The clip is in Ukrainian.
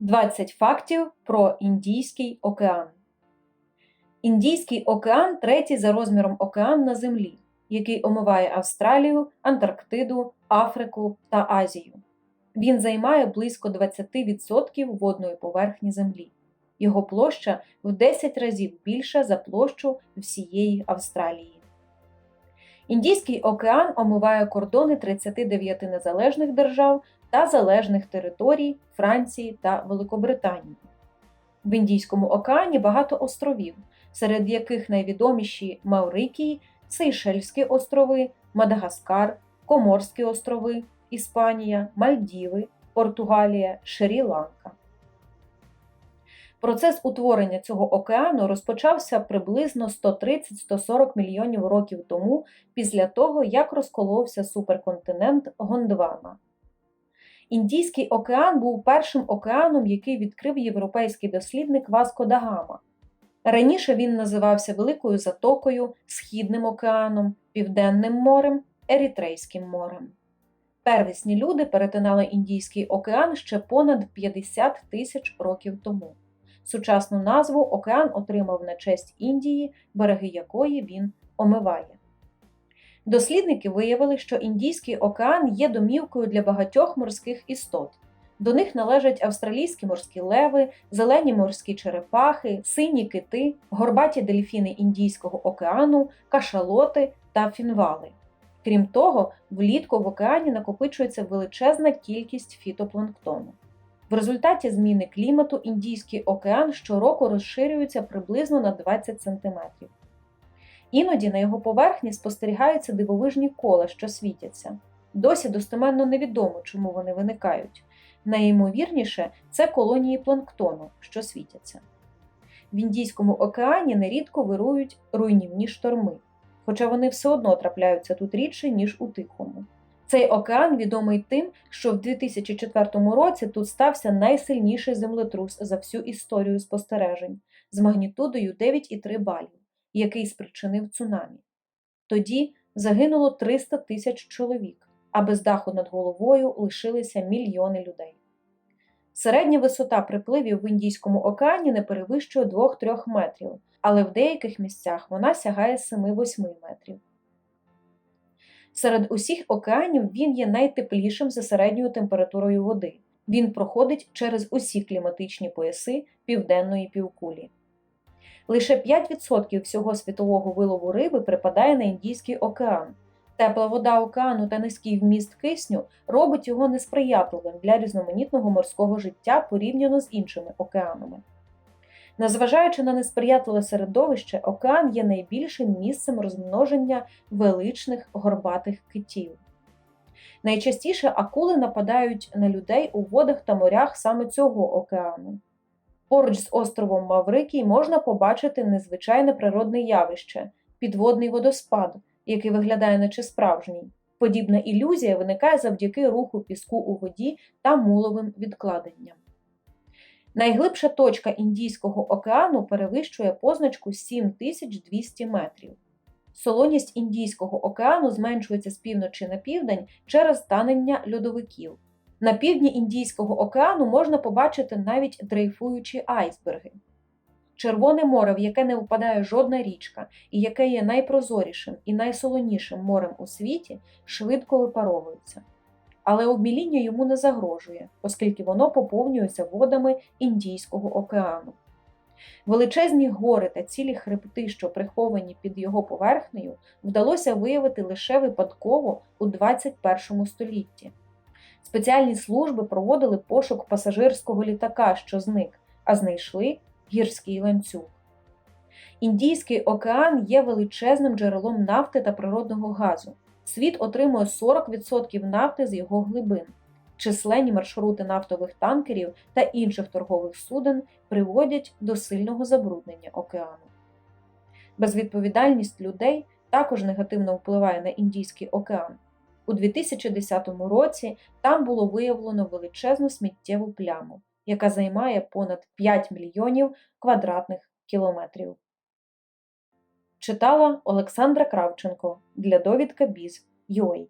20 фактів про Індійський океан. Індійський океан третій за розміром океан на Землі, який омиває Австралію, Антарктиду, Африку та Азію. Він займає близько 20% водної поверхні Землі. Його площа в 10 разів більша за площу всієї Австралії. Індійський океан омиває кордони 39 незалежних держав та залежних територій Франції та Великобританії. В Індійському океані багато островів, серед яких найвідоміші Маурикії, Сейшельські острови, Мадагаскар, Коморські острови, Іспанія, Мальдіви, Португалія, Шрі-Ланка. Процес утворення цього океану розпочався приблизно 130-140 мільйонів років тому, після того, як розколовся суперконтинент Гондвана. Індійський океан був першим океаном, який відкрив європейський дослідник Васко да. Раніше він називався Великою Затокою, Східним океаном, Південним морем, Ерітрейським морем. Первісні люди перетинали Індійський океан ще понад 50 тисяч років тому. Сучасну назву океан отримав на честь Індії, береги якої він омиває. Дослідники виявили, що Індійський океан є домівкою для багатьох морських істот. До них належать австралійські морські леви, зелені морські черепахи, сині кити, горбаті дельфіни Індійського океану, кашалоти та фінвали. Крім того, влітку в океані накопичується величезна кількість фітопланктону. В результаті зміни клімату Індійський океан щороку розширюється приблизно на 20 см. Іноді на його поверхні спостерігаються дивовижні кола, що світяться. Досі достеменно невідомо, чому вони виникають. Найімовірніше, це колонії планктону, що світяться. В Індійському океані нерідко вирують руйнівні шторми, хоча вони все одно трапляються тут рідше, ніж у Тихому. Цей океан відомий тим, що в 2004 році тут стався найсильніший землетрус за всю історію спостережень з магнітудою 9,3 балів, який спричинив цунамі. Тоді загинуло 300 тисяч чоловік, а без даху над головою лишилися мільйони людей. Середня висота припливів в Індійському океані не перевищує 2-3 метрів, але в деяких місцях вона сягає 7-8 метрів. Серед усіх океанів він є найтеплішим за середньою температурою води. Він проходить через усі кліматичні пояси південної півкулі. Лише 5% всього світового вилову риби припадає на Індійський океан. Тепла вода океану та низький вміст кисню робить його несприятливим для різноманітного морського життя порівняно з іншими океанами. Незважаючи на несприятливе середовище, океан є найбільшим місцем розмноження величних горбатих китів. Найчастіше акули нападають на людей у водах та морях саме цього океану. Поруч з островом Маврикій можна побачити незвичайне природне явище підводний водоспад, який виглядає наче справжній. Подібна ілюзія виникає завдяки руху піску у воді та муловим відкладенням. Найглибша точка Індійського океану перевищує позначку 7200 метрів. Солоність Індійського океану зменшується з півночі на південь через танення льодовиків. На півдні Індійського океану можна побачити навіть дрейфуючі айсберги. Червоне море, в яке не впадає жодна річка, і яке є найпрозорішим і найсолонішим морем у світі, швидко випаровується. Але обміління йому не загрожує, оскільки воно поповнюється водами Індійського океану. Величезні гори та цілі хребти, що приховані під його поверхнею, вдалося виявити лише випадково у 21 столітті. Спеціальні служби проводили пошук пасажирського літака, що зник, а знайшли гірський ланцюг. Індійський океан є величезним джерелом нафти та природного газу. Світ отримує 40% нафти з його глибин. Численні маршрути нафтових танкерів та інших торгових суден приводять до сильного забруднення океану. Безвідповідальність людей також негативно впливає на Індійський океан. У 2010 році там було виявлено величезну сміттєву пляму, яка займає понад 5 мільйонів квадратних кілометрів. Читала Олександра Кравченко для довідка Біз. Біз.UA